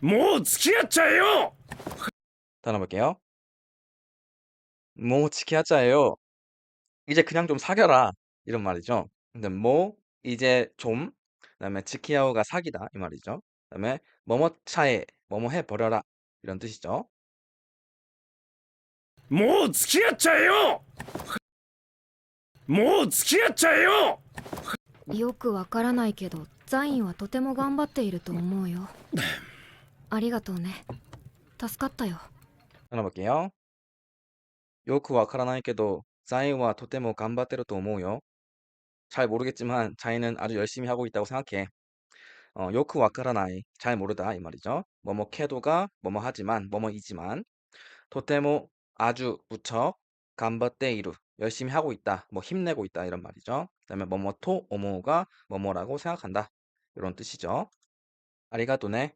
もう付き合っちゃえよ 다음 볼게요. 뭐 지키하자예요. 이제 그냥 좀 사겨라 이런 말이죠. 근데 뭐 이제 좀 그다음에 지키야오가 사기다 이 말이죠. 그다음에 뭐뭐 차에 뭐뭐 해 버려라 이런 뜻이죠. もう付き合っちゃえよもう付き合っちゃえよよくわからないけどザインはとても頑張っていると思うよ ありがとうね助かったよ 하나 볼게요. 요크와 카라나이케도 자이와 토테모 간바테로 도모요. 잘 모르겠지만 자이는 아주 열심히 하고 있다고 생각해. 어, 요크와 카라나이 잘 모르다 이 말이죠. 뭐뭐 캐도가 뭐뭐 하지만 뭐뭐이지만 토테모 아주 무척 간바테이루 열심히 하고 있다. 뭐 힘내고 있다 이런 말이죠. 그다음에 뭐뭐 토 오모가 뭐뭐라고 생각한다. 이런 뜻이죠. 아리가또네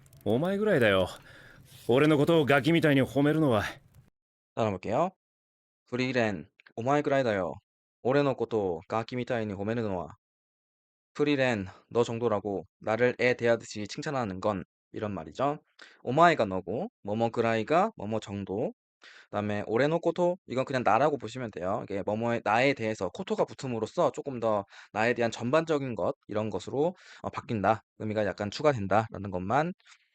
お前ぐらいだよ俺のことをガキみたいに褒めるのは 따라볼게요. 프리렌 오마이그라이다요. 올해의 것도 가키 미타이니 호메르노와 프리렌 너 정도라고 나를 애 대하듯이 칭찬하는 건 이런 말이죠. 오마이가 너고 뭐뭐그라이가 뭐뭐 정도 그다음에 올해의 코토 이건 그냥 나라고 보시면 돼요. 이게 뭐뭐에 나에 대해서 코토가 붙음으로써 조금 더 나에 대한 전반적인 것 이런 것으로 어, 바뀐다. 의미가 약간 추가된다라는 것만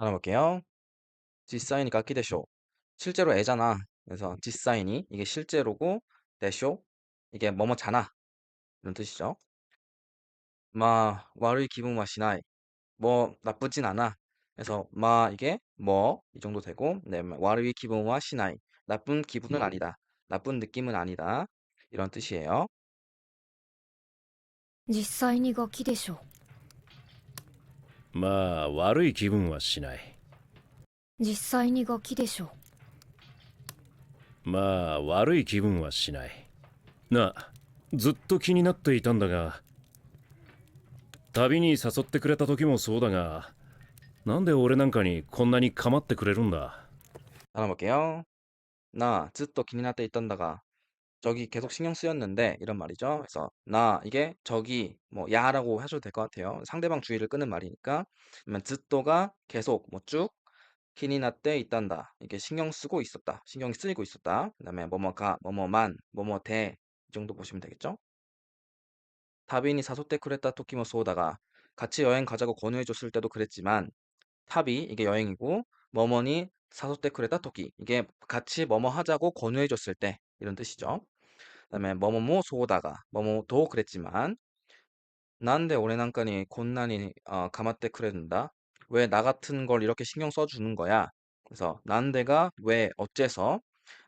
알아볼게요. 지사인이 깎기 대쇼. 실제로 애잖아. 그래서 지사인이 이게 실제로고 대쇼 이게 뭐뭐잖아. 이런 뜻이죠. 마 와르이 기분 마시나이. 뭐 나쁘진 않아. 그래서 마 이게 뭐 이 정도 되고 네, 와르이 기분와 시나이. 나쁜 기분은 아니다. 나쁜 느낌은 아니다. 이런 뜻이에요. 実際にガキでしょ まあ悪い気分はしない。実際にガキでしょまあ悪い気分はしない。なあずっと気になっていたんだが旅に誘ってくれた時もそうだがなんで俺なんかにこんなに構ってくれるんだ？頼むけよ。なあずっと気になっていたんだが。 저기 계속 신경 쓰였는데 이런 말이죠. 그래서 나 이게 저기 뭐 야라고 하셔도 될 것 같아요. 상대방 주의를 끄는 말이니까. 그러면 즈또가 계속 뭐쭉 기니나때 있단다. 이게 신경 쓰고 있었다. 신경이 쓰이고 있었다. 그다음에 뭐뭐가 뭐뭐만 뭐뭐대 이 정도 보시면 되겠죠. 타빈이 사소테 쿠레타 토키모 소다가 같이 여행 가자고 권유해 줬을 때도 그랬지만 탑이 이게 여행이고 머머니 사소테 쿠레타 토키 이게 같이 뭐뭐 하자고 권유해 줬을 때 이런 뜻이죠. 그다음에 뭐뭐뭐 소다가 뭐뭐도 그랬지만 난데 올해 난까니 곤난이 어, 가마떼 쿠레는다. 왜 나 같은 걸 이렇게 신경 써주는 거야? 그래서 난데가 왜 어째서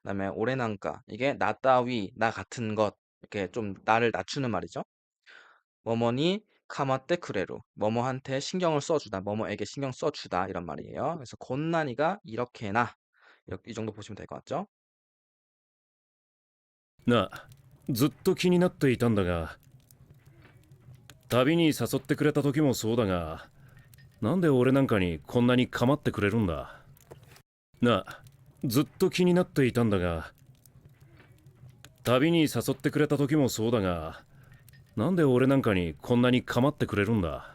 그다음에 올해 난까 이게 나 따위 나 같은 것 이렇게 좀 나를 낮추는 말이죠. 뭐뭐니 카마떼 쿠레루 뭐뭐한테 신경을 써주다 뭐뭐에게 신경 써주다 이런 말이에요. 그래서 곤난이가 이렇게나 이렇게 이 정도 보시면 될 것 같죠? なあずっと気になっていたんだが旅に誘ってくれた時もそうだがなんで俺なんかにこんなに構ってくれるんだ？なあずっと気になっていたんだが旅に誘ってくれた時もそうだがなんで俺なんかにこんなに構ってくれるんだ？